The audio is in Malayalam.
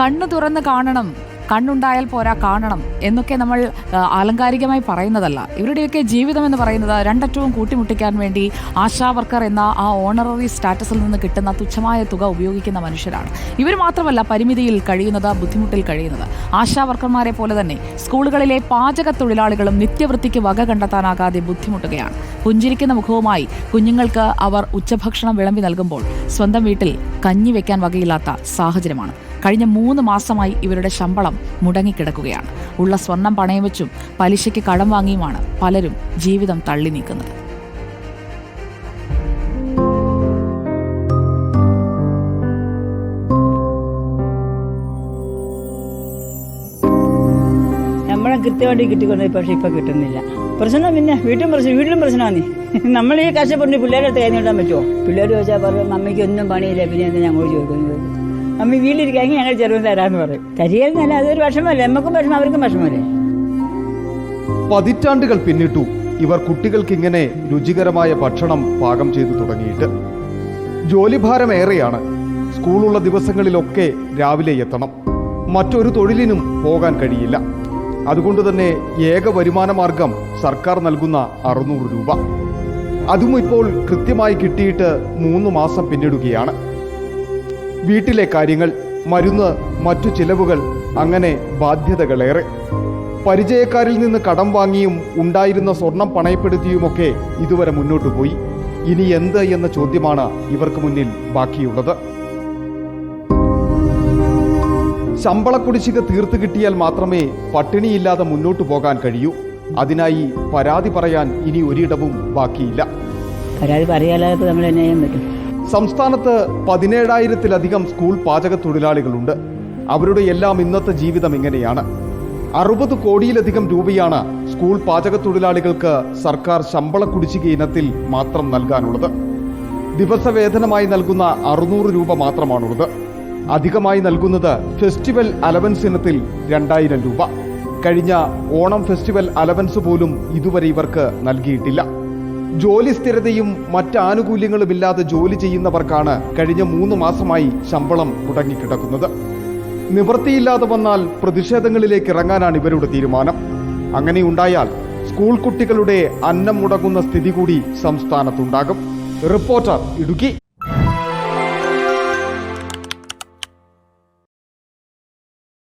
കണ്ണു തുറന്ന് കാണണം. കണ്ണുണ്ടായാൽ പോരാ കാണണം എന്നൊക്കെ നമ്മൾ ആലങ്കാരികമായി പറയുന്നതല്ല. ഇവരുടെയൊക്കെ ജീവിതം എന്ന് പറയുന്നത് രണ്ടറ്റവും കൂട്ടിമുട്ടിക്കാൻ വേണ്ടി ആശാ വർക്കർ എന്ന ആ ഓണററി സ്റ്റാറ്റസിൽ നിന്ന് കിട്ടുന്ന തുച്ഛമായ തുക ഉപയോഗിക്കുന്ന മനുഷ്യരാണ്. ഇവർ മാത്രമല്ല പരിമിതിയിൽ കഴിയുന്നത് ബുദ്ധിമുട്ടിൽ കഴിയുന്നത്. ആശാ വർക്കർമാരെ പോലെ തന്നെ സ്കൂളുകളിലെ പാചക തൊഴിലാളികളും നിത്യവൃത്തിക്ക് വക കണ്ടെത്താനാകാതെ ബുദ്ധിമുട്ടുകയാണ്. പുഞ്ചിരിക്കുന്ന മുഖവുമായി കുഞ്ഞുങ്ങൾക്ക് അവർ ഉച്ചഭക്ഷണം വിളമ്പി നൽകുമ്പോൾ സ്വന്തം വീട്ടിൽ കഞ്ഞി വെക്കാൻ വകയില്ലാത്ത സാഹചര്യമാണ്. കഴിഞ്ഞ മൂന്ന് മാസമായി ഇവരുടെ ശമ്പളം മുടങ്ങിക്കിടക്കുകയാണ്. ഉള്ള സ്വർണം പണയം വെച്ചും പലിശയ്ക്ക് കടം വാങ്ങിയുമാണ് പലരും ജീവിതം തള്ളി നീക്കുന്നത്. കൃത്യമായിട്ട് കിട്ടിക്കൊണ്ട് പക്ഷെ ഇപ്പൊ കിട്ടുന്നില്ല. പ്രശ്നം പിന്നെ വീട്ടും പ്രശ്നം വീട്ടിലും പ്രശ്നമാണ് നമ്മൾ ഈ കഷ്ടപ്പെട്ട് പിള്ളേരെ തേഞ്ഞിടാൻ പറ്റുമോ? പിള്ളേർ ചോദിച്ചാൽ പറയും മമ്മിക്ക് ഒന്നും പണിയില്ല പിന്നെ എന്താ ഞങ്ങൾ ചോദിക്കുന്നത്? മമ്മി വീട്ടിലിരിക്കാമെങ്കിൽ ഞങ്ങൾ ചെറുപ്പം തരാന്ന് പറയും. തരികയെന്നല്ല അതൊരു വിഷമല്ലേ നമുക്കും വിഷമം അവർക്കും വിഷമല്ലേ പതിറ്റാണ്ടുകൾ പിന്നിട്ടു ഇവർ കുട്ടികൾക്ക് ഇങ്ങനെ രുചികരമായ ഭക്ഷണം പാകം ചെയ്തു തുടങ്ങിയിട്ട്. ജോലിഭാരം ഏറെയാണ്. സ്കൂളുള്ള ദിവസങ്ങളിലൊക്കെ രാവിലെ എത്തണം. മറ്റൊരു തൊഴിലിനും പോകാൻ കഴിയില്ല. അതുകൊണ്ട് തന്നെ ഏക വരുമാന മാർഗം സർക്കാർ നൽകുന്ന അറുന്നൂറ് രൂപ. അതും ഇപ്പോൾ കൃത്യമായി കിട്ടിയിട്ട് മൂന്ന് മാസം പിന്നിടുകയാണ്. വീട്ടിലെ കാര്യങ്ങൾ മരുന്ന് മറ്റു ചിലവുകൾ അങ്ങനെ ബാധ്യതകളേറെ. പരിചയക്കാരിൽ നിന്ന് കടം വാങ്ങിയും ഉണ്ടായിരുന്ന സ്വർണം പണയപ്പെടുത്തിയുമൊക്കെ ഇതുവരെ മുന്നോട്ടു പോയി. ഇനി എന്ത് എന്ന ചോദ്യമാണ് ഇവർക്ക് മുന്നിൽ ബാക്കിയുള്ളത്. ശമ്പള കുടിശ്ശിക തീർത്തു കിട്ടിയാൽ മാത്രമേ പട്ടിണിയില്ലാതെ മുന്നോട്ടു പോകാൻ കഴിയൂ. അതിനായി പരാതി പറയാൻ ഇനി ഒരിടവും ബാക്കിയില്ല. പരാതി പറയാതെ നമ്മൾ എന്നെ ചെയ്യാൻ പറ്റും? സംസ്ഥാനത്ത് പതിനേഴായിരത്തിലധികം സ്കൂൾ പാചക തൊഴിലാളികളുണ്ട് അവരുടെ എല്ലാം ഇന്നത്തെ ജീവിതം ഇങ്ങനെയാണ്. അറുപത് കോടിയിലധികം രൂപയാണ് സ്കൂൾ പാചക തൊഴിലാളികൾക്ക് സർക്കാർ ശമ്പള കുടിശ്ശിക ഇനത്തിൽ മാത്രം നൽകാനുള്ളത്. ദിവസവേതനമായി നൽകുന്ന അറുന്നൂറ് രൂപ മാത്രമാണുള്ളത്. അധികമായി നൽകുന്നത് ഫെസ്റ്റിവൽ അലവൻസ് ഇനത്തിൽ രണ്ടായിരം രൂപ. കഴിഞ്ഞ ഓണം ഫെസ്റ്റിവൽ അലവൻസ് പോലും ഇതുവരെ ഇവർക്ക് നൽകിയിട്ടില്ല. ജോലി സ്ഥിരതയും മറ്റ് ആനുകൂല്യങ്ങളുമില്ലാതെ ജോലി ചെയ്യുന്നവർക്കാണ് കഴിഞ്ഞ മൂന്ന് മാസമായി ശമ്പളം മുടങ്ങിക്കിടക്കുന്നത്. നിവൃത്തിയില്ലാതെ വന്നാൽ പ്രതിഷേധങ്ങളിലേക്ക് ഇറങ്ങാനാണ് ഇവരുടെ തീരുമാനം. അങ്ങനെയുണ്ടായാൽ സ്കൂൾ കുട്ടികളുടെ അന്നം മുടങ്ങുന്ന സ്ഥിതി കൂടി സംസ്ഥാനത്തുണ്ടാകും. റിപ്പോർട്ടർ ഇടുക്കി.